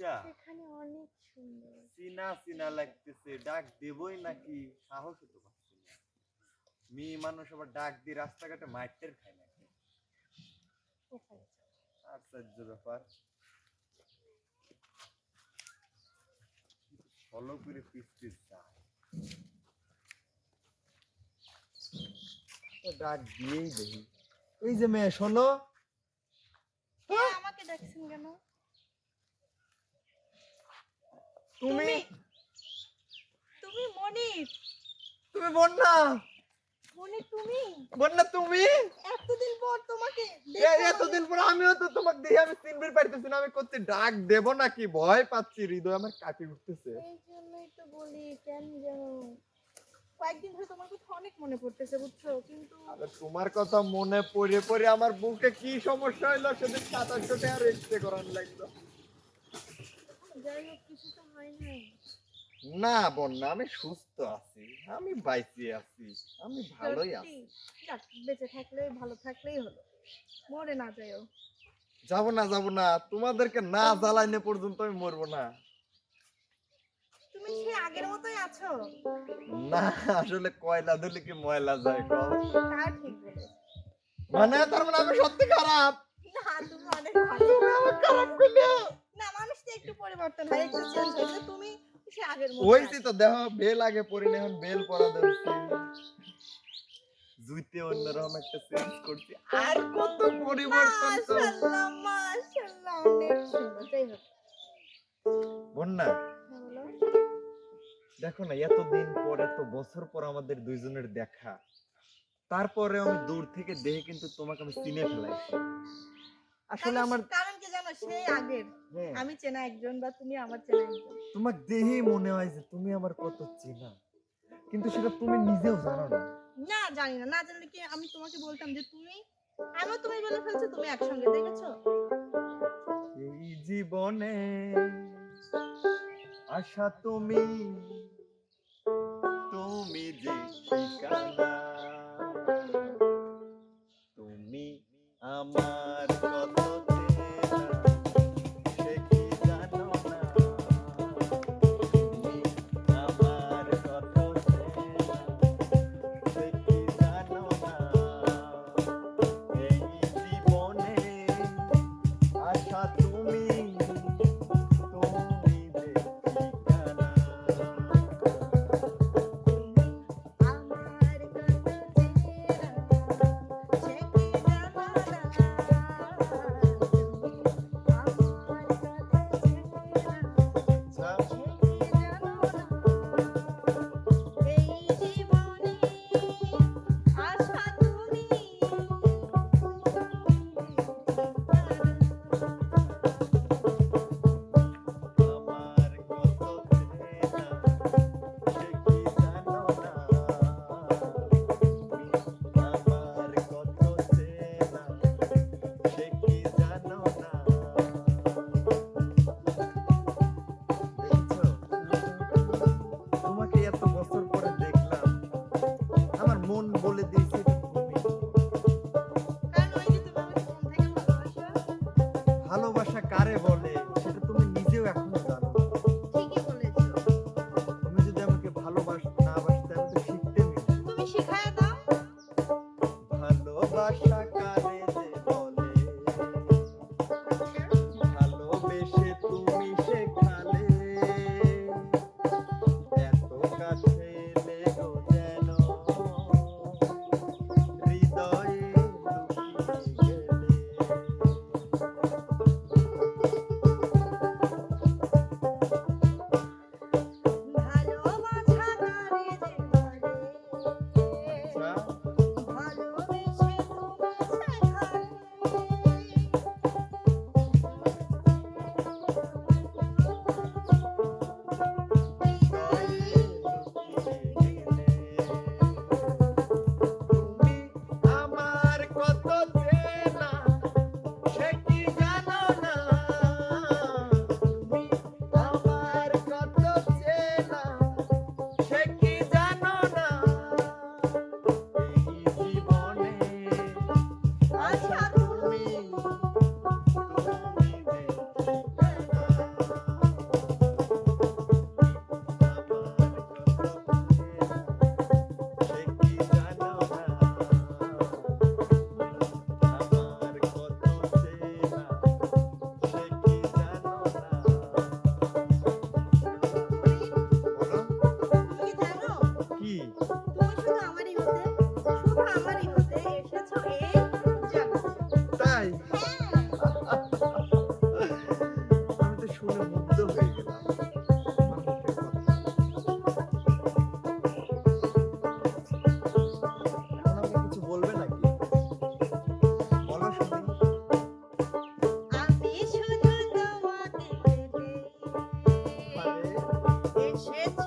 এইটা এখানে অনেক সুন্দর। চিনা চিনা লাগতেছে ডাক দেবই নাকি? সাহস তো পাচ্ছি না। মেয়ে মানুষ আবার ডাক দিয়ে রাস্তাঘাটে মাইটের খায় চলো। আশ্চর্য ব্যাপার। ফলো করে যায় ডাক দিয়েই দেখি। এই যে মেয়ে শোনো। আমাকে ডাকছেন কেন? তুমি? তুমি? মনির তুমি বন্যা। মনির তুমি? বন্যা তুমি? এতদিন পর তোমাকে এতদিন পর আমিও তো তোমাকে দেখে আমি না আমি করতে ডাক দেব নাকি? ভয় পাচ্ছি হৃদয় আমার কাটি উঠতেছে। এই জন্যই তো বলি কেন যেন? কয়েকদিন ধরে তোমার কথা অনেক মনে পড়তেছে বুঝছ? কিন্তু তোমার কথা মনে পড়ে পড়ে আমার বুকে কি সমস্যা হইল? সেদিন সাত সাতাশশো টাকা রেজিস্ট্রে করার লাগল যাই হোক কিছু তো হয় নাই না বন্যা আমি সুস্থ আছি আমি বাইসে আছি আমি ভালোই আছি। বেঁচে থাকলে ভালো থাকলেই হলো। মরে না যাইও। যাব না যাব না তোমাদেরকে না জ্বালাইনে পর্যন্ত আমি মরবো না। তুমি সে আগের মতোই আছো? না আসলে কয়লা দিলে কি ময়লা যায় কও? তা ঠিক মানে তার মানে আমি সত্যি খারাপ। না তুমি অনেক ভালো। খারাপ করলে। না মানুষ পরিবর্তন হয় চেঞ্জ তুমি সে আগের মতো ওইছি তো দেহ বেল আগে পরিনি এখন বেল পরা ধরছি। জুইতে অন্যরকম একটা চেঞ্জ করছি। আর কত পরিবর্তন তো। মাশাআল্লাহ মাশাআল্লাহ অনেক সুন্দর। যাই হোক। বন্যা। দেখো না এতদিন পর এত বছর পর আমাদের দুইজনের দেখা। তারপরে আমি দূর থেকে দেখে কিন্তু তোমাকে আমি চিনে ফেলাইছি। আসলে আমার সেই আগের। হ্যাঁ, আমি চেনা একজন বা তুমি আমার চেনা একজন। তোমার দেহেই মনে হয় যে তুমি আমার কত চেনা। কিন্তু সেটা তুমি নিজেও জানো না। না জানি না। না জানলে কি আমি তোমাকে বলতাম যে তুমি আমিও তুমি বলে ফেলছো তুমি একসঙ্গে দেখেছ? এই জীবনে আশা তুমি তুমি যে ঠিকানা তুমি আমার শেষ